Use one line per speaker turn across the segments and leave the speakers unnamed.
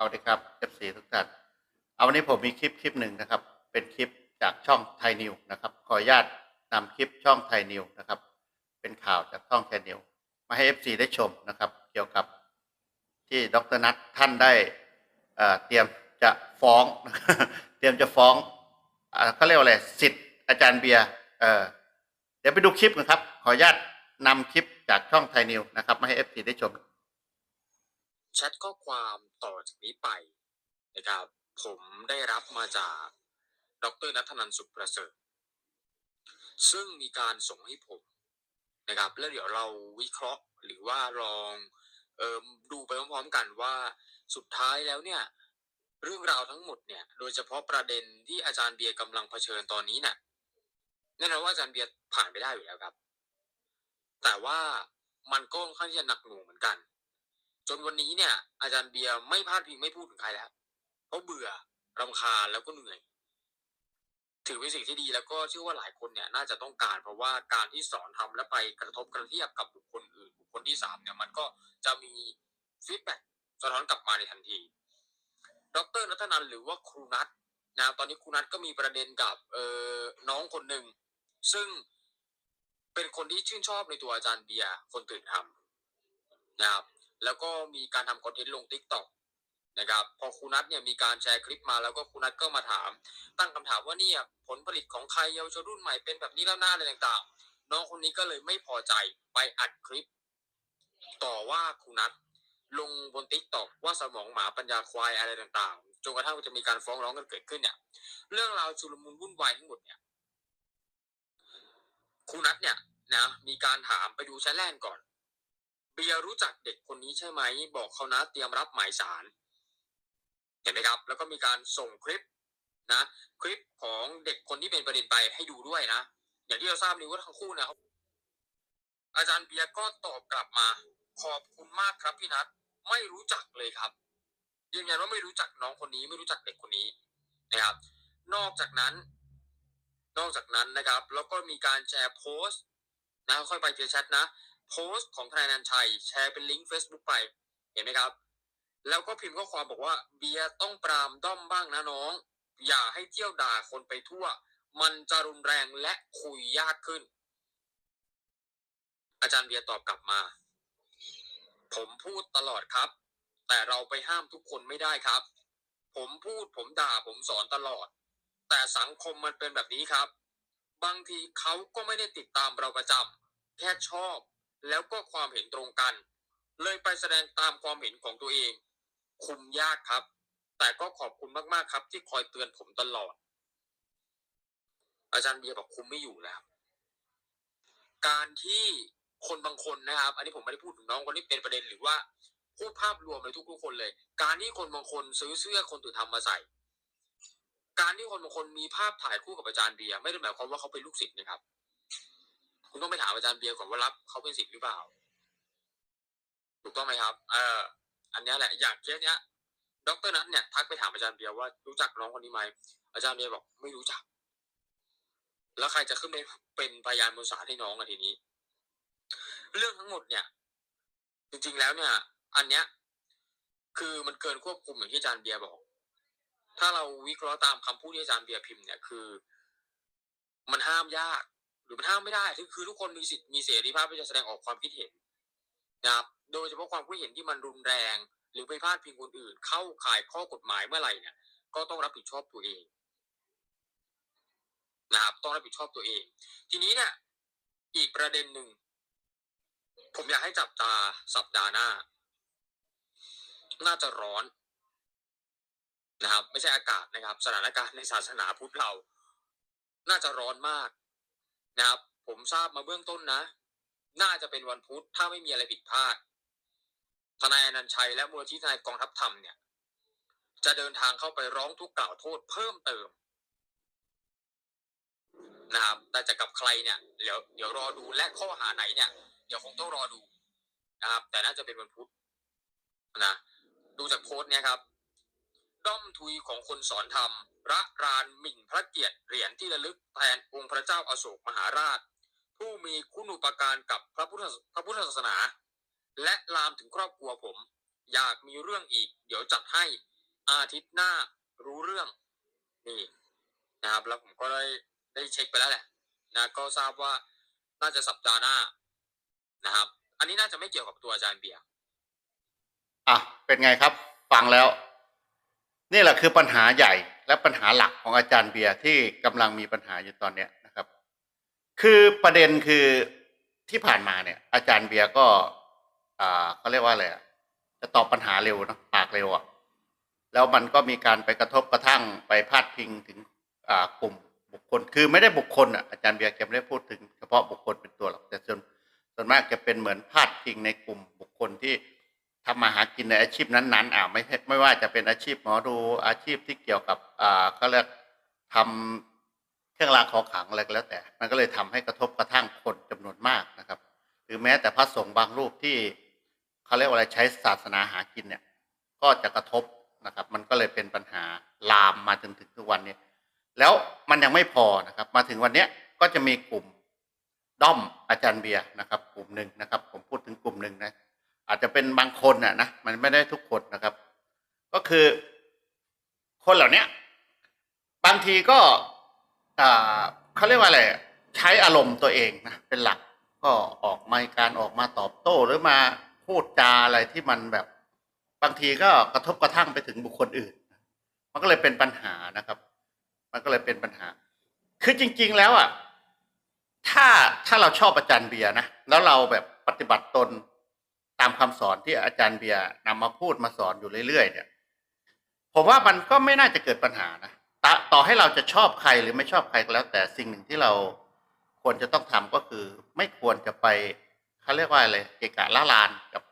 เอาดีครับ FC ทุกท่านเอาวันนี้ผมมีคลิปคลิปหนึ่งนะครับ เป็นคลิปจากช่องไทยนิวนะครับ ขออนุญาตนำคลิปช่องไทยนิวนะครับ เป็นข่าวจากช่องไทยนิวมาให้ FC ได้ชมนะครับ เกี่ยวกับที่ดรนัทท่านได้เตรียมจะฟ้อง เตรียมจะฟ้องเขาเรียกว่าอะไรสิทธิ์อาจารย์เบียร์เออเดี๋ยวไปดูคลิปกันครับ ขออนุญาตนำคลิปจากช่องไทยนิวนะครับ มาให้ FC ได้ชม
แชทข้อความต่อจากนี้ไปนะครับผมได้รับมาจากดรนัทนันทสุขประเสริฐ ซึ่งมีการส่งให้ผมนะครับแล้วเดี๋ยวเราวิเคราะห์หรือว่าลองเออดูไปพร้อมๆกันว่าสุดท้ายแล้วเนี่ยเรื่องราวทั้งหมดเนี่ยโดยเฉพาะประเด็นที่อาจารย์เบียร์กำลังเผชิญตอนนี้น่ะแน่นอนว่าอาจารย์เบียร์ผ่านไปได้อยู่แล้วครับ แต่ว่ามันก็ค่อนข้างจะหนักหน่วงเหมือนกัน จนวันนี้เนี่ย อาจารย์เบียร์ไม่พลาดพิงไม่พูดถึงใครแล้วเพราะเบื่อรำคาญแล้วก็เหนื่อย ถือเป็นสิ่งที่ดีแล้วก็เชื่อว่าหลายคนเนี่ย น่าจะต้องการเพราะว่าการที่สอนทำและไปกระทบกระเทียบกับบุคคลอื่น บุคคลที่สามเนี่ยมันก็จะมีฟีดแบ็กสะท้อนกลับมาในทันที ดรนัทนันหรือว่าครูนัทนะตอนนี้ครูนัทก็มีประเด็นกับเออน้องคนหนึ่ง ซึ่งเป็นคนที่ชื่นชอบในตัวอาจารย์เบียร์คนตื่นทำนะครับ แล้วก็มีการทำคอนเทนต์ลง t ิ k t o k นะครับ พอครูนัทเนี่ยมีการแชร์คลิปมาแล้วก็ครูนัทก็มาถาม ตั้งคำถามว่าเนี่ยผลผลิตของใครเยาวชนรุ่นใหม่เป็นแบบนี้แล้วหน้าอะไรต่างๆ น้องคนนี้ก็เลยไม่พอใจไปอัดคลิป ต่อว่าครูนัทลงบน t ิ k t o k ว่าสมองหมาปัญญาควายอะไรต่างๆจนกระทั่งจะมีการฟ้องร้องกันเกิดขึ้นเนี่ย เรื่องราวชุลมุนวุ่นวายทั้งหมดเนี่ยครูนัทเนี่ยนะมีการถามไปดูแชทแรกก่อน เบียร์รู้จักเด็กคนนี้ใช่ไหม บอกเขานะเตรียมรับหมายสารเห็นไหมครับ แล้วก็มีการส่งคลิปนะ คลิปของเด็กคนที่เป็นประเด็นไปให้ดูด้วยนะ อย่างที่เราทราบนี่ว่าทั้งคู่นะครับอาจารย์เบียร์ก็ตอบกลับมา ขอบคุณมากครับพี่นัทไม่รู้จักเลยครับยืนยันว่าไม่รู้จักน้องคนนี้ ไม่รู้จักเด็กคนนี้นะครับ นอกจากนั้น นอกจากนั้นนะครับ แล้วก็มีการแชร์โพสต์นะค่อยไปเจอแชทนะ โพสต์ของทนายนันชัย แชร์เป็นลิงก์ Facebook ไป เห็นไหมครับ แล้วก็พิมพ์ข้อความบอกว่าเบียร์ต้องปรามด้อมบ้างนะน้อง อย่าให้เที่ยวด่าคนไปทั่ว มันจะรุนแรงและคุยยากขึ้น อาจารย์เบียร์ตอบกลับมา ผมพูดตลอดครับ แต่เราไปห้ามทุกคนไม่ได้ครับ ผมพูดผมด่าผมสอนตลอด แต่สังคมมันเป็นแบบนี้ครับ บางทีเขาก็ไม่ได้ติดตามเราประจำแค่ชอบ แล้วก็ความเห็นตรงกัน เลยไปแสดงตามความเห็นของตัวเอง คุมยากครับ แต่ก็ขอบคุณมากๆครับ ที่คอยเตือนผมตลอด อาจารย์เบียร์บอกคุมไม่อยู่แล้วการที่คนบางคนนะครับ อันนี้ผมไม่ได้พูดถึงน้องคนนี้เป็นประเด็นหรือว่าพูดภาพรวมเลยทุกๆคนเลย การที่คนบางคนซื้อเสื้อคนตื่นทำมาใส่ การที่คนบางคนมีภาพถ่ายคู่กับอาจารย์เบียร์ไม่ได้หมายความว่าเขาเป็นลูกศิษย์นะครับ คุณต้องไปถามอาจารย์เบียร์ก่อนว่ารับเขาเป็นศิษย์หรือเปล่า ถูกต้องไหมครับ เอออันนี้แหละอย่างเคสเนี้ยดรนัทเนี่ยทักไปถามอาจารย์เบียร์ว่ารู้จักน้องคนนี้ไหมอาจารย์เบียร์บอกไม่รู้จัก แล้วใครจะขึ้นไปเป็นพยานบนศาลให้น้องอะทีนี้ เรื่องทั้งหมดเนี่ย จริงๆแล้วเนี่ย อันเนี้ย คือมันเกินควบคุมอย่างที่อาจารย์เบียร์บอก ถ้าเราวิเคราะห์ตามคำพูดที่อาจารย์เบียร์พิมพ์เนี่ยคือ มันห้ามยาก หรือมันห้ามไม่ได้คือคือทุกคนมีสิทธิ์มีเสรีภาพที่จะแสดงออกความคิดเห็นนะครับโดยเฉพาะความคิดเห็นที่มันรุนแรง หรือไปพาดพิงคนอื่น เข้าข่ายข้อกฎหมายเมื่อไหร่เนี่ย ก็ต้องรับผิดชอบตัวเองนะครับต้องรับผิดชอบตัวเอง ทีนี้เนี่ย อีกประเด็นหนึ่งผมอยากให้จับตาสัปดาห์หน้า น่าจะร้อนนะครับ ไม่ใช่อากาศนะครับ สถานการณ์ในศาสนาพุทธเรา น่าจะร้อนมาก นะครับ ผมทราบมาเบื้องต้นนะ น่าจะเป็นวันพุธถ้าไม่มีอะไรผิดพลาด ทนายอนันชัยและมูลที่ทนายกองทัพธรรมเนี่ย จะเดินทางเข้าไปร้องทุกข์กล่าวโทษเพิ่มเติมนะครับ แต่จะกับใครเนี่ยเดี๋ยวเดี๋ยวรอดูและข้อหาไหนเนี่ย เดี๋ยวคงต้องรอดูนะครับ แต่น่าจะเป็นวันพุธนะ ดูจากโพสต์เนี่ยครับ ด้อมทุยของคนสอนธรรมระรานหมิ่นพระเกียรติเหรียญที่ระลึกแทนองค์พระเจ้าอาโศกมหาราช ผู้มีคุณูปการกับพระพุทธพระพุทธศาสนา และลามถึงครอบครัวผม อยากมีเรื่องอีก เดี๋ยวจัดให้อาทิตย์หน้ารู้เรื่องนี่นะครับแล้วผมก็ได้ได้เช็คไปแล้วแหละนะก็ทราบว่าน่าจะสัปดาห์หน้านะครับ อันนี้น่าจะไม่เกี่ยวกับตัวอาจารย์เบียร์
อะเป็นไงครับ ฟังแล้ว นี่แหละคือปัญหาใหญ่และปัญหาหลักของอาจารย์เบียร์ที่กำลังมีปัญหาอยู่ตอนเนี้ยนะครับ คือประเด็นคือที่ผ่านมาเนี่ย อาจารย์เบียร์ก็ อ่าเขาเรียกว่าอะไรอะจะตอบปัญหาเร็วนะปากเร็วอะแล้วมันก็มีการไปกระทบกระทั่งไปพาดพิงถึงอ่ากลุ่มบุคคล คือไม่ได้บุคคลอะอาจารย์เบียร์แกไม่ได้พูดถึงเฉพาะบุคคลเป็นตัวหรอกแต่ส่วนส่วนมากจะเป็นเหมือนพาดพิงในกลุ่มบุคคลที่ ทำมาหากินในอาชีพนั้นๆอ่าไม่ไม่ว่าจะเป็นอาชีพหมอดูอาชีพที่เกี่ยวกับอ่าเขาเรียกทำเครื่องรางของขลังอะไรก็แล้วแต่ มันก็เลยทำให้กระทบกระทั่งคนจำนวนมากนะครับ หรือแม้แต่พระสงฆ์บางรูปที่เขาเรียกว่าอะไรใช้ศาสนาหากินเนี่ย ก็จะกระทบนะครับ มันก็เลยเป็นปัญหาลามมาจนถึงทุกวันนี้ แล้วมันยังไม่พอนะครับ มาถึงวันเนี้ยก็จะมีกลุ่มด้อมอาจารย์เบียร์นะครับ กลุ่มหนึ่งนะครับ ผมพูดถึงกลุ่มหนึ่งนะ จจะเป็นบางคนน่ะนะมันไม่ได้ทุกคนนะครับ ก็คือ คนเหล่านี้บางทีก็อ่าเขาเรียกว่าอะไรใช้อารมณ์ตัวเองนะเป็นหลักก็ออกมาการออกมาตอบโต้หรือมาพูดจาอะไรที่มันแบบ บางทีก็กระทบกระทั่งไปถึงบุคคลอื่น มันก็เลยเป็นปัญหานะครับ มันก็เลยเป็นปัญหา คือจริง ๆ แล้วอะถ้าถ้าเราชอบอาจารย์เบียร์นะแล้วเราแบบปฏิบัติตน ตามคำสอนที่อาจารย์เบียร์นำมาพูดมาสอนอยู่เรื่อยๆเนี่ยผมว่ามันก็ไม่น่าจะเกิดปัญหานะตต่อให้เราจะชอบใครหรือไม่ชอบใครก็แล้ว แต่สิ่งหนึ่งที่เราควรจะต้องทำก็คือ ไม่ควรจะไปเขาเรียกว่าอะไรเกะกะละลานกับ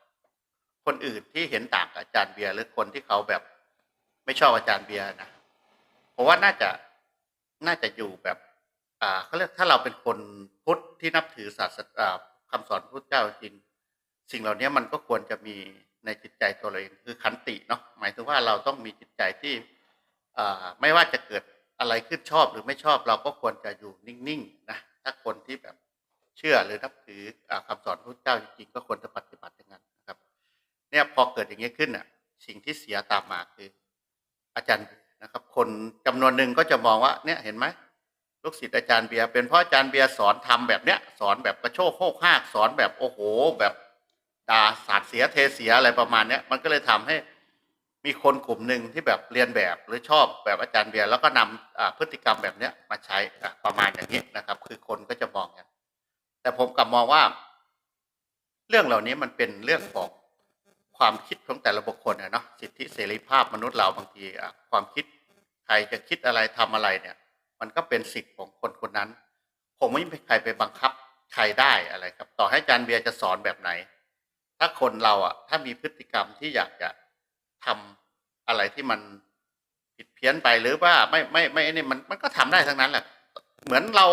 คนอื่นที่เห็นต่างกับอาจารย์เบียร์หรือคนที่เขาแบบ ไม่ชอบอาจารย์เบียร์นะผมว่าน่าจะน่าจะอยู่แบบอ่าเขาเรียกถ้าเราเป็นคนพุทธที่นับถือศาสนาคำสอนพระพุทธเจ้าจริง สิ่งเหล่านี้มันก็ควรจะมีในจิตใจตัวเราเองคือขันติเนาะหมายถึงว่าเราต้องมีจิตใจที่ไม่ว่าจะเกิดอะไรขึ้นชอบหรือไม่ชอบเราก็ควรจะอยู่นิ่งๆนะถ้าคนที่แบบเชื่อหรือนับถืออาคำสอนพระเจ้าจริงๆก็ควรจะปฏิบัติอย่างนั้นนะครับเนี่ยพอเกิดอย่างนี้ขึ้นอะสิ่งที่เสียตามมาคือ อาจารย์นะครับ คนจำนวนหนึ่งก็จะมองว่าเนี่ยเห็นไหมลูกศิษย์อาจารย์เบียร์เป็นเพราะอาจารย์เบียร์สอนทำแบบเนี้ยสอนแบบกระโชกโคกหากสอนแบบโอ้โห แบบ ด่าสาดเสียเทเสียอะไรประมาณเนี้ยมันก็เลยทำให้มีคนกลุ่มหนึ่งที่แบบเรียนแบบหรือชอบแบบอาจารย์เบียร์แล้วก็นำอ่าพฤติกรรมแบบเนี้ยมาใช้ประมาณอย่างนี้นะครับ คือคนก็จะมองอย่างแต่ผมกลับมองว่า เรื่องเหล่านี้มันเป็นเรื่องของความคิดของแต่ละบุคคลเนาะสิทธิเสรีภาพมนุษย์เราบางทีความคิดใครจะคิดอะไรทำอะไรเนี่ย มันก็เป็นสิทธิ์ของคนคนนั้น ผมไม่มีใครไปบังคับใครได้อะไรครับ ต่อให้อาจารย์เบียร์จะสอนแบบไหน ถ้าคนเราอะ ถ้ามีพฤติกรรมที่อยากจะทำอะไรที่มันผิดเพี้ยนไปหรือว่าไม่ไม่ไม่นี่มันมันก็ทำได้ทั้งนั้นแหละ เหมือนเรา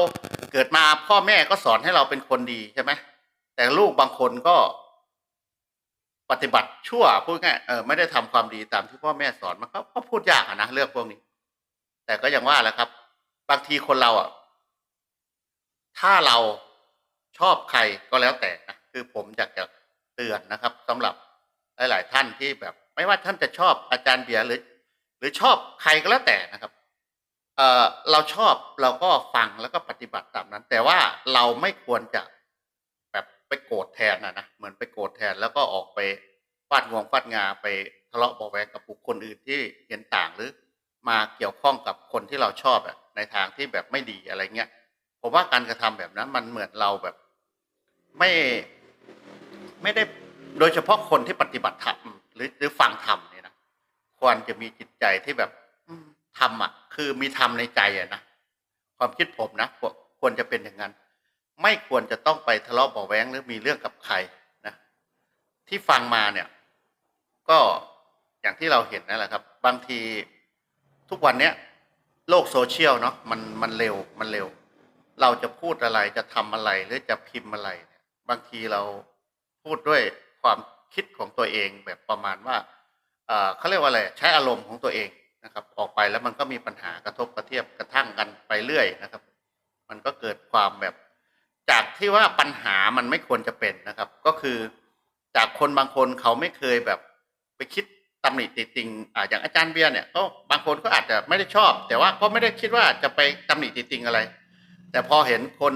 เกิดมาพ่อแม่ก็สอนให้เราเป็นคนดีใช่ไหมแต่ลูกบางคนก็ปฏิบัติชั่วพูดง่ายเออไม่ได้ทำความดีตามที่พ่อแม่สอนมันก็ก็พูดยากนะเรื่องพวกนี้ แต่ก็อย่างว่าแหละครับ บางทีคนเราอะ ถ้าเราชอบใครก็แล้วแต่นะคือผมอยากจะ เตือนนะครับสำหรับหลาย ๆ ท่านที่แบบ ไม่ว่าท่านจะชอบอาจารย์เบียร์หรือ หรือชอบใครก็แล้วแต่นะครับเอ่อเราชอบเราก็ฟังแล้วก็ปฏิบัติตามนั้น แต่ว่าเราไม่ควรจะแบบไปโกรธแทนนะนะเหมือนไปโกรธแทนแล้วก็ออกไปฟาดงวงฟาดงาไปทะเลาะเบาะแวงกับบุคคลอื่นที่เห็นต่างหรือมาเกี่ยวข้องกับคนที่เราชอบอะในทางที่แบบไม่ดีอะไรเงี้ยผมว่าการกระทำแบบนั้นมันเหมือนเราแบบ ไม่ ไม่ได้โดยเฉพาะคนที่ปฏิบัติธรรมหรือหรือฟังธรรมเนี่ยนะควรจะมีจิตใจที่แบบอืมธรรมอะ คือมีธรรมในใจอะนะความคิดผมนะควรควรจะเป็นอย่างนั้น ไม่ควรจะต้องไปทะเลาะเบาะแว้งหรือมีเรื่องกับใครนะที่ฟังมาเนี่ย ก็อย่างที่เราเห็นนั่นแหละครับ บางทีทุกวันเนี้ยโลกโซเชียลเนาะมันมันเร็วมันเร็ว เราจะพูดอะไรจะทำอะไรหรือจะพิมพ์อะไรเนี่ยบางทีเรา พูดด้วยความคิดของตัวเองแบบประมาณว่าเขาเรียกว่าอะไรใช้อารมณ์ของตัวเองนะครับ ออกไปแล้วมันก็มีปัญหากระทบกระเทียบกระทั่งกันไปเรื่อยนะครับ มันก็เกิดความแบบจากที่ว่าปัญหามันไม่ควรจะเป็นนะครับ ก็คือจากคนบางคนเขาไม่เคยแบบไปคิดตำหนิติติงอ่าอย่างอาจารย์เบียร์เนี่ยก็บางคนก็อาจจะไม่ได้ชอบ แต่ว่าก็ไม่ได้คิดว่าจะไปตำหนิติติงอะไร แต่พอเห็นคน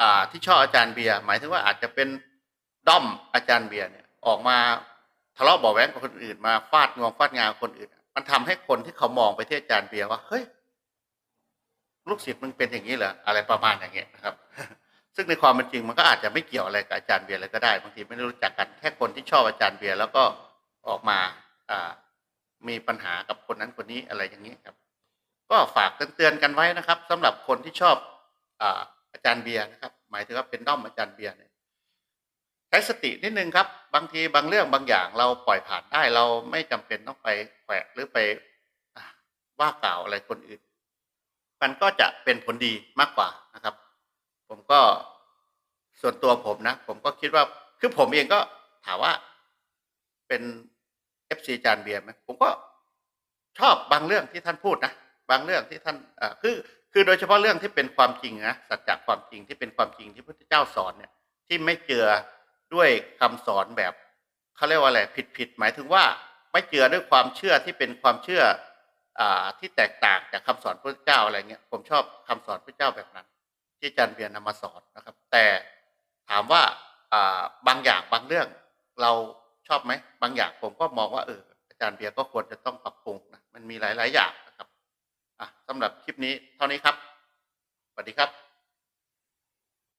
อ่าที่ชอบอาจารย์เบียร์หมายถึงว่าอาจจะเป็น ด้อมอาจารย์เบียร์เนี่ยออกมาทะเลาะบาะแว้งกับคนอื่นมาฟาดงวงฟาดงาคนอื่น มันทำให้คนที่เขามองไปที่อาจารย์เบียร์ว่าเฮ้ยลูกศิษย์มึงเป็นอย่างนี้เหรออะไรประมาณอย่างเงี้ยนะครับ ซึ่งในความเป็นจริงมันก็อาจจะไม่เกี่ยวอะไรกับอาจารย์เบียร์เลยก็ได้บางทีไม่ได้รู้จักกันแค่คนที่ชอบอาจารย์เบียร์แล้วก็ออกมาอ่ามีปัญหากับคนนั้นคนนี้อะไรอย่างนี้ครับ ก็ฝากเตือนๆกันไว้นะครับสำหรับคนที่ชอบอาอาจารย์เบียร์นะครับ หมายถึงว่าเป็นด้อมอาจารย์เบียร์เนี่ย ใช้สตินิดนึงครับ บางทีบางเรื่องบางอย่างเราปล่อยผ่านได้เราไม่จำเป็นต้องไปแขวะหรือไปอ่าว่ากล่าวอะไรคนอื่น มันก็จะเป็นผลดีมากกว่านะครับ ผมก็ส่วนตัวผมนะ ผมก็คิดว่าคือผมเองก็ถามว่า เป็นเอฟซีจานเบียร์ไหมผมก็ชอบบางเรื่องที่ท่านพูดนะบางเรื่องที่ท่านคือคือโดยเฉพาะเรื่องที่เป็นความจริงนะสัจจะความจริงที่เป็นความจริงที่พระพุทธเจ้าสอนเนี่ย ที่ไม่เจือ ด้วยคำสอนแบบเขาเรียกว่าอะไรผิดผิดหมายถึงว่าไม่เจือด้วยความเชื่อที่เป็นความเชื่ออ่าที่แตกต่างจากคำสอนพระเจ้าอะไรเงี้ยผมชอบคำสอนพระเจ้าแบบนั้น ที่อาจารย์เบียร์นำมาสอนนะครับ แต่ถามว่าอ่าบางอย่างบางเรื่องเราชอบไหมบางอย่างผมก็มองว่าเอออาจารย์เบียร์ก็ควรจะต้องปรับปรุงนะมันมีหลาย ๆ อย่างนะครับอะสำหรับคลิปนี้เท่านี้ครับสวัสดีครับ